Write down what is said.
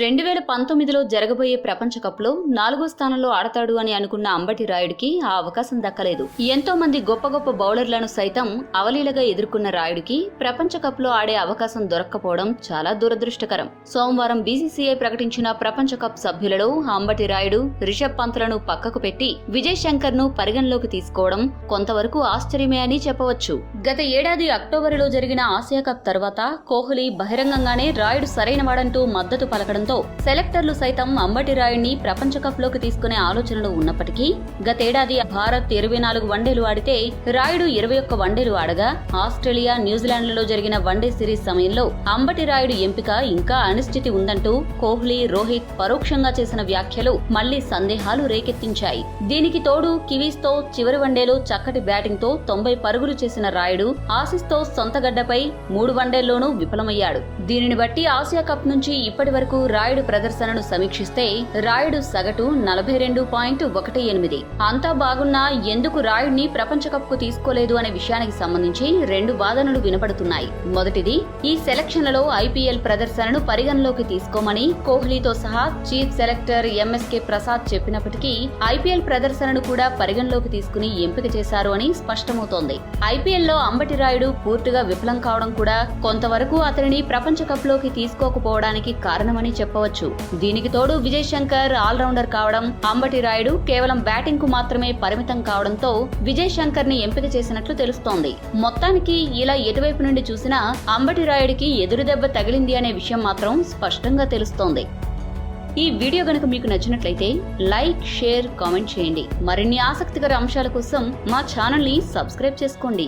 రెండు వేల పంతొమ్మిదిలో జరగబోయే ప్రపంచ కప్లో నాలుగో స్థానంలో ఆడతాడు అని అనుకున్న అంబటి రాయుడికి ఆ అవకాశం దక్కలేదు. ఎంతో మంది గొప్ప గొప్ప బౌలర్లను సైతం అవలీలగా ఎదుర్కొన్న రాయుడికి ప్రపంచ కప్లో ఆడే అవకాశం దొరక్కపోవడం చాలా దురదృష్టకరం. సోమవారం బీసీసీఐ ప్రకటించిన ప్రపంచ కప్ సభ్యులలో అంబటి రాయుడు రిషబ్ పంత్లను పక్కకు పెట్టి విజయ్ శంకర్ను పరిగణలోకి తీసుకోవడం కొంతవరకు ఆశ్చర్యమే అని చెప్పవచ్చు. గత ఏడాది అక్టోబరులో జరిగిన ఆసియా కప్ తర్వాత కోహ్లీ బహిరంగంగానే రాయుడు సరైన వాడంటూ మద్దతు పలకడంతో సెలెక్టర్లు సైతం అంబటి రాయుడిని ప్రపంచ కప్లోకి తీసుకునే ఆలోచనలు ఉన్నప్పటికీ గతేడాది భారత్ ఇరవై నాలుగు వన్డేలు ఆడితే రాయుడు ఇరవై ఒక్క వన్డేలు ఆడగా ఆస్ట్రేలియా న్యూజిలాండ్లలో జరిగిన వన్డే సిరీస్ సమయంలో అంబటి రాయుడు ఎంపిక ఇంకా అనిశ్చితి ఉందంటూ కోహ్లీ రోహిత్ పరోక్షంగా చేసిన వ్యాఖ్యలు మళ్ళీ సందేహాలు రేకెత్తించాయి. దీనికి తోడు కివీస్తో చివరి వన్డేలో చక్కటి బ్యాటింగ్తో తొంభై పరుగులు చేసిన రాయుడు ఆసిస్ సొంతగడ్డపై సొంత గడ్డపై మూడు వన్డేల్లోనూ విఫలమయ్యాడు. దీనిని బట్టి ఆసియా కప్ నుంచి ఇప్పటి వరకు రాయుడు ప్రదర్శనను సమీక్షిస్తే రాయుడు సగటు నలభై రెండు పాయింట్ ఒకటి ఎనిమిది. అంతా బాగున్నా ఎందుకు రాయుడిని ప్రపంచ కప్కు తీసుకోలేదు అనే విషయానికి సంబంధించి రెండు వాదనలు వినపడుతున్నాయి. మొదటిది ఈ సెలక్షన్లలో ఐపీఎల్ ప్రదర్శనను పరిగణలోకి తీసుకోమని కోహ్లీతో సహా చీఫ్ సెలెక్టర్ ఎంఎస్కే ప్రసాద్ చెప్పినప్పటికీ ఐపీఎల్ ప్రదర్శనను కూడా పరిగణలోకి తీసుకుని ఎంపిక చేశారు అని స్పష్టమవుతోంది. ఐపీఎల్లో అంబటి రాయుడు పూర్తిగా విఫలం కావడం కూడా కొంతవరకు అతనిని ప్రపంచ కప్లోకి తీసుకోకపోవడానికి కారణమని చెప్పవచ్చు. దీనికి తోడు విజయ్ శంకర్ ఆల్రౌండర్ కావడం అంబటి రాయుడు కేవలం బ్యాటింగ్కు మాత్రమే పరిమితం కావడంతో విజయ్ శంకర్ని ఎంపిక చేసినట్లు తెలుస్తోంది. మొత్తానికి ఇలా ఎటువైపు నుండి చూసినా అంబటి రాయుడికి ఎదురు దెబ్బ తగిలింది అనే విషయం మాత్రం స్పష్టంగా తెలుస్తోంది. ఈ వీడియో గనుక మీకు నచ్చినట్లయితే లైక్ షేర్ కామెంట్ చేయండి. మరిన్ని ఆసక్తికర అంశాల కోసం మా ఛానల్ని సబ్స్క్రైబ్ చేసుకోండి.